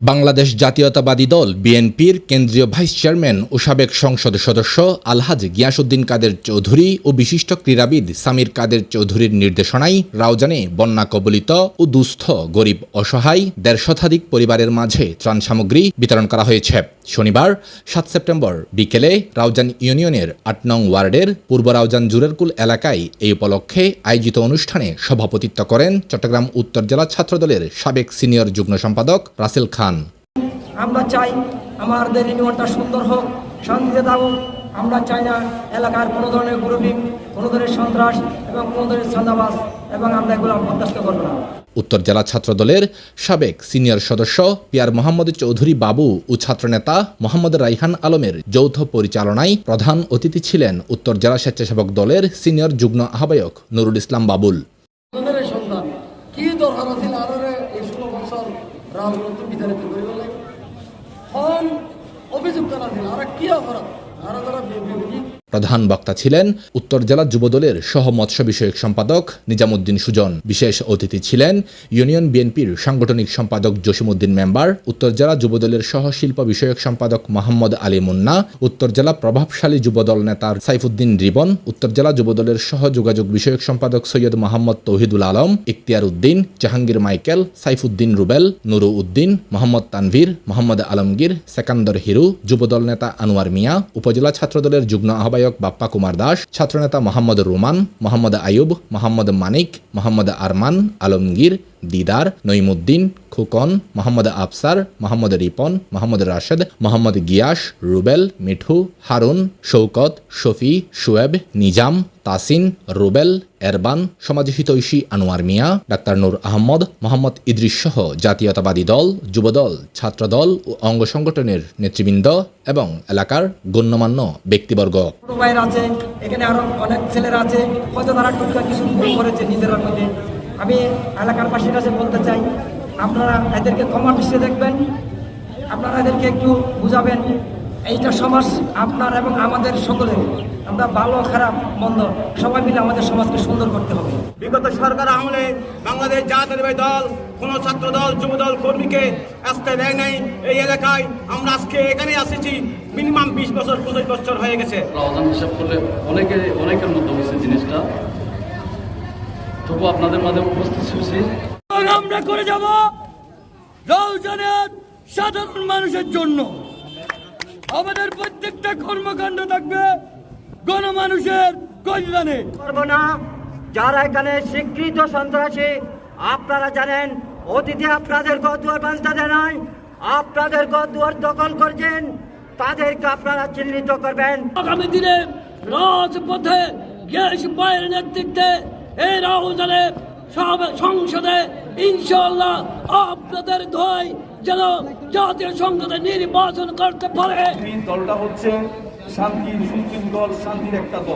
বাংলাদেশ জাতীয়তাবাদী দল বিএনপির কেন্দ্রীয় ভাইস চেয়ারম্যান ও সাবেক সংসদ সদস্য আলহাজ গিয়াসুদ্দিন কাদের চৌধুরী ও বিশিষ্ট ক্রীড়াবিদ সামির কাদের চৌধুরীর নির্দেশনায় রাউজানে বন্যা কবলিত ও দুস্থ, গরিব, অসহায়, দেড় শতাধিক পরিবারের মাঝে ত্রাণ সামগ্রী বিতরণ করা হয়েছে। শনিবার, সাত সেপ্টেম্বর বিকেলে রাউজান ইউনিয়নের আট নং ওয়ার্ডের পূর্ব রাউজান জুরেরকুল এলাকায় এই উপলক্ষে আয়োজিত অনুষ্ঠানে সভাপতিত্ব করেন চট্টগ্রাম উত্তর জেলা ছাত্রদলের সাবেক সিনিয়র যুগ্ম সম্পাদক রাসেল খান। আমরা চাই আমাদের ইউনিয়নটা সুন্দর হোক শান্তিতে থাকুক। আমরা চাই না এলাকার কোনো ধরনের গ্রুপিং কোনো ধরনের সন্ত্রাস এবং কোনো ধরনের চাঁদাবাজ এবং আমরা এগুলো বরদাস্ত করব না। উত্তর জেলা ছাত্রদলের সাবেক সিনিয়র সদস্য পিয়ার মোহাম্মদ চৌধুরী বাবু ও ছাত্রনেতা মোহাম্মদ রাইহান আলমের যৌথ পরিচালনায় প্রধান অতিথি ছিলেন উত্তর জেলা স্বেচ্ছাসেবক দলের সিনিয়র যুগ্ম আহ্বায়ক নুরুল ইসলাম বাবুল। কি দরকার আছিল এই ষোলো বছর রাজনীতি বিতাড়িত করিব লাগে। হন অভিযুক্ত নাছিল আর কি অপরাধ? আর যারা প্রধান বক্তা ছিলেন উত্তর জেলা যুবদলের সহ মৎস্য বিষয়ক সম্পাদক নিজামুদ্দিন সুজন। বিশেষ অতিথি ছিলেন ইউনিয়ন বিএনপির সাংগঠনিক সম্পাদক জসিমউদ্দিন মেম্বার, উত্তর জেলা যুবদলের সহ শিল্প বিষয়ক সম্পাদক মোহাম্মদ আলী মুন্না, উত্তর জেলা প্রভাবশালী যুবদল নেতার সাইফুদ্দিন রিবন, উত্তর জেলা যুবদলের সহ যোগাযোগ বিষয়ক সম্পাদক সৈয়দ মোহাম্মদ তৌহিদুল আলম, ইখতিয়ার উদ্দিন, জাহাঙ্গীর মাইকেল, সাইফুদ্দিন রুবেল, নুরু উদ্দিন, মোহাম্মদ তানভীর, মোহাম্মদ আলমগীর, সেকান্দর হিরু, যুবদল নেতা আনোয়ার মিয়া, উপজেলা ছাত্রদলের যুগ্ম আহ্বায়ক বাপ্পা কুমার দাস, ছাত্রনেতা মোহাম্মদ রোমান, মোহাম্মদ আয়ুব মোহাম্মদ মানিক, মোহাম্মদ আরমান, আলমগীর, দিদার নইমুদ্দিন খুকন, মোহাম্মদ আফসার, মোহাম্মদ রিপন, মোহাম্মদ রাশেদ, মোহাম্মদ গিয়াস, রুবেল, মিঠু, হারুন, শৌকত, শফি, শোয়েব, নিজাম, তাসিন, রুবেল, এরবান, সমাজহিতৈষী আনোয়ার মিয়া, ডাক্তার নূর আহমদ, মোহাম্মদ ইদ্রিস সহ জাতীয়তাবাদী দল, যুবদল, ছাত্রদল ও অঙ্গ সংগঠনের নেতৃবৃন্দ এবং এলাকার গণ্যমান্য ব্যক্তিবর্গ। এখানে আরও অনেক ছেলেরা আছে তারা টুকটাক কিছু করেছে নিজেরা মধ্যে আমি এলাকার বাসীর কাছে বলতে চাই আপনারা এদেরকে কমা দৃষ্টিতে দেখবেন। আপনারা এদেরকে একটু বুঝাবেন এইটা সমাজ আপনার এবং আমাদের সকলের। আমরা ভালো খারাপ মন্দ সবাই মিলে আমাদের সমাজকে সুন্দর করতে হবে। বিগত সরকার আমলে বাংলাদেশ জাতীয়তাবাদী দল কোন ছাত্র দল যুব দল কর্মীকে আসতে দেয় নাই। এই এলাকায় আমরা আজকে এখানে এসেছি মিনিমাম বিশ বছর পঁচিশ বছর হয়ে গেছে। আওয়াজ হিসাব করলে অনেকে অনেকের মধ্যে হয়েছে জিনিসটা। তবু আপনাদের মাঝে উপস্থিত হয়েছি। আমরা করে যাব রৌজানের সাধারণ মানুষের জন্য। আমাদের প্রত্যেকটা কর্মকাণ্ড থাকবে গণমানুষের কল্যাণে। করব না। যারা এখানে স্বীকৃত সন্ত্রাসী আপনারা জানেন অতীতে আপনাদের গদুয়ার বান্ধা দেয় আপনাদের গদুয়ার দখল করছেন। তাদেরকে আপনারা চিহ্নিত করবেন। আগামী দিনে রাজপথে গ্যাস বাইরের নেতৃত্বে এই রাহুজানে সংসদে ইনশাল্লাহ আপনাদের ধোয় যেন জাতীয় সংসদে নির্বাচন করতে পারে। দলটা হচ্ছে শান্তির দল, শান্তির একটা দল।